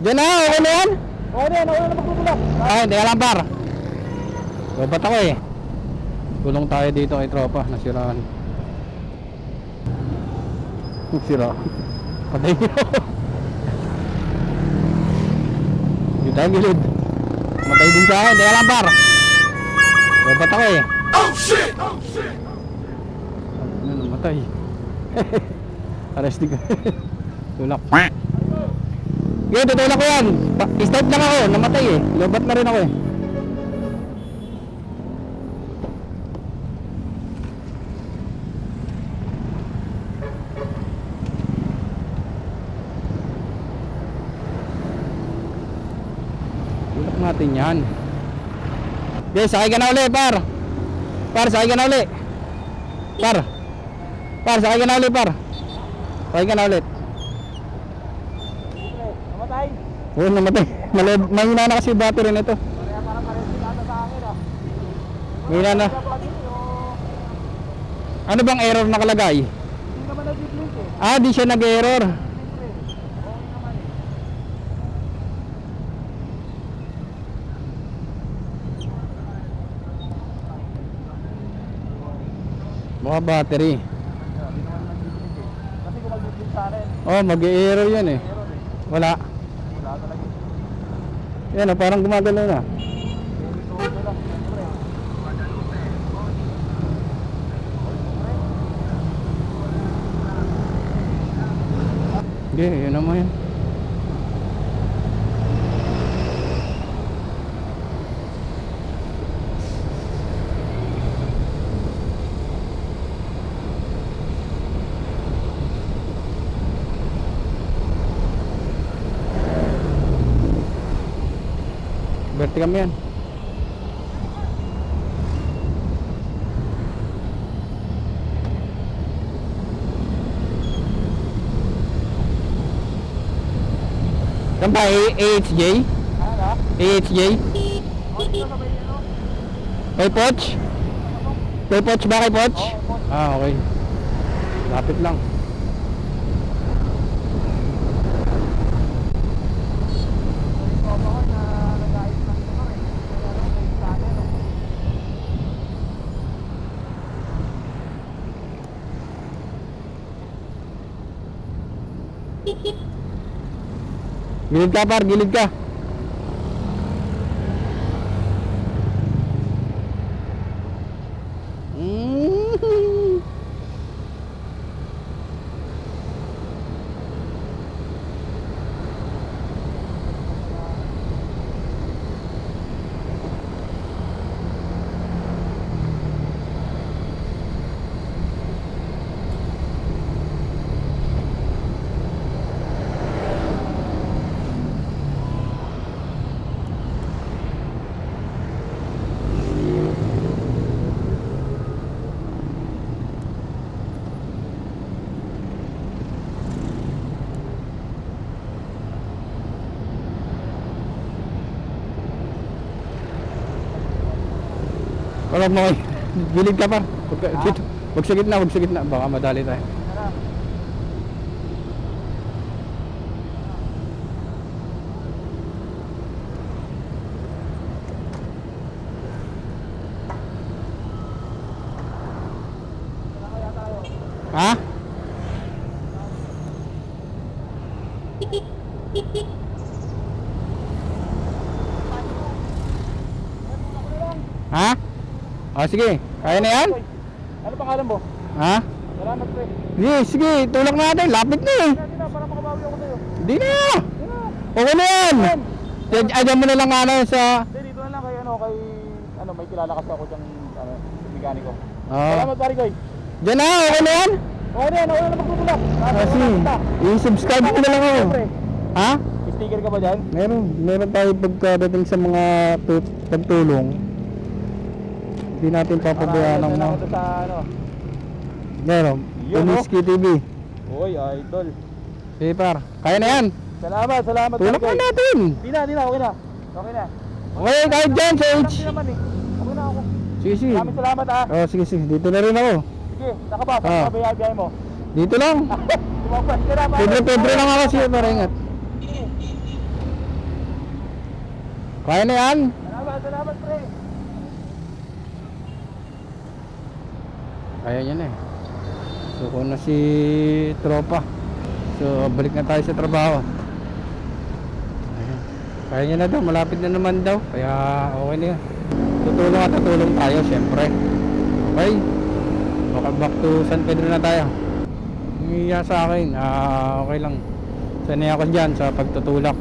Diyan na, okay na yan? Okay na yan, okay na magtutulak. Ay, hindi lang par. Babat ako eh. Tulong tayo dito kay tropa, nasiraan. Sira. Patay niyo. Hindi tayo gilid. Matay din sa akin, hindi lang par. Babat ako eh. Oh shit! Oh shit! Ano namatay? Arresting ka. Tulak. Yun, tutulak ko yan. Start lang ako, namatay eh. Lobat na rin ako eh. Tulak natin yan. Okay, sakay ka na uli, par. Par, sakay ka na uli. Par. Par, sakay ka na uli, par. Sakay ka na ulit. Namatay. Oo, namatay. Malab, mahina na kasi battery nito. Ah. Mahina na. Ano bang error nakalagay? Hindi naman nag-blink eh. Ah, di siya nag-error. Baka battery. Kasi kung mag-blink sa akin, Oh, mag-error yan eh. Wala. Yan oh, parang gumagalaw na. Hindi, yun naman yan. Berti kami yan. Saan ba? AHJ? Ano? AHJ? Kay Poch? Kay Poch ba kay Poch. Ah, okay. Lapit lang. Ikaw ba ko na nag-ayos ng motor eh. Kaya ano, may sa akin oh. Gilid ka par, gilid ka. Wala mo kay. Gilid ka par. Huwag, ka- dito. Huwag sa gitna, huwag sa gitna. Baka madali tayo. Ha? Ha? O sige, kaya na yan? Ano pangalan mo? Ha? Salamat pre. Sige, sige, tulak natin, lapit na eh. Hindi na, para makabawi ako sa'yo. Hindi na. Hindi na. Okay na yan. Diyan- Ayan mo na lang ano sa... Hindi, dito na lang kay ano, kay... Ano, may kilala kasi ako dyan, ano, mekaniko. Oh. Salamat pare koy. Diyan na, okay na yan. Okay na yan, okay na magtutulak. Kasi, i-subscribe mo na lang ako. Ha? Sticker ka ba dyan? Meron, meron tayo pagkadating sa mga tu- pagtulong. Hindi natin papabayaan ng mga... sa ano. Meron, oh. Tumiski TV. Uy, idol. Sige par, kaya na yan. Salamat, salamat. Tulak na natin. Hindi na, hindi na, okay na. Okay na. Okay, kahit dyan sa Alam H. din naman eh. Okay na ako. Sige, sige. Maraming salamat ah. Oh, sige, sige. Dito na rin ako. Sige, nakaba, Ah. ah. pabayabiyay mo. Dito lang. Tumapos ka na. Pebre-pebre lang ako siya para ingat. Kaya na yan. Salamat, salamat pre. Kaya niya na eh. Suko na si tropa. So, balik na tayo sa trabaho. Ayan. Kaya niya na daw, malapit na naman daw. Kaya okay na yun. Tutulong at tutulong tayo, syempre. Okay. Baka back to San Pedro na tayo. Yung iya sa akin, ah, okay lang. Sanay ako dyan sa pagtutulak.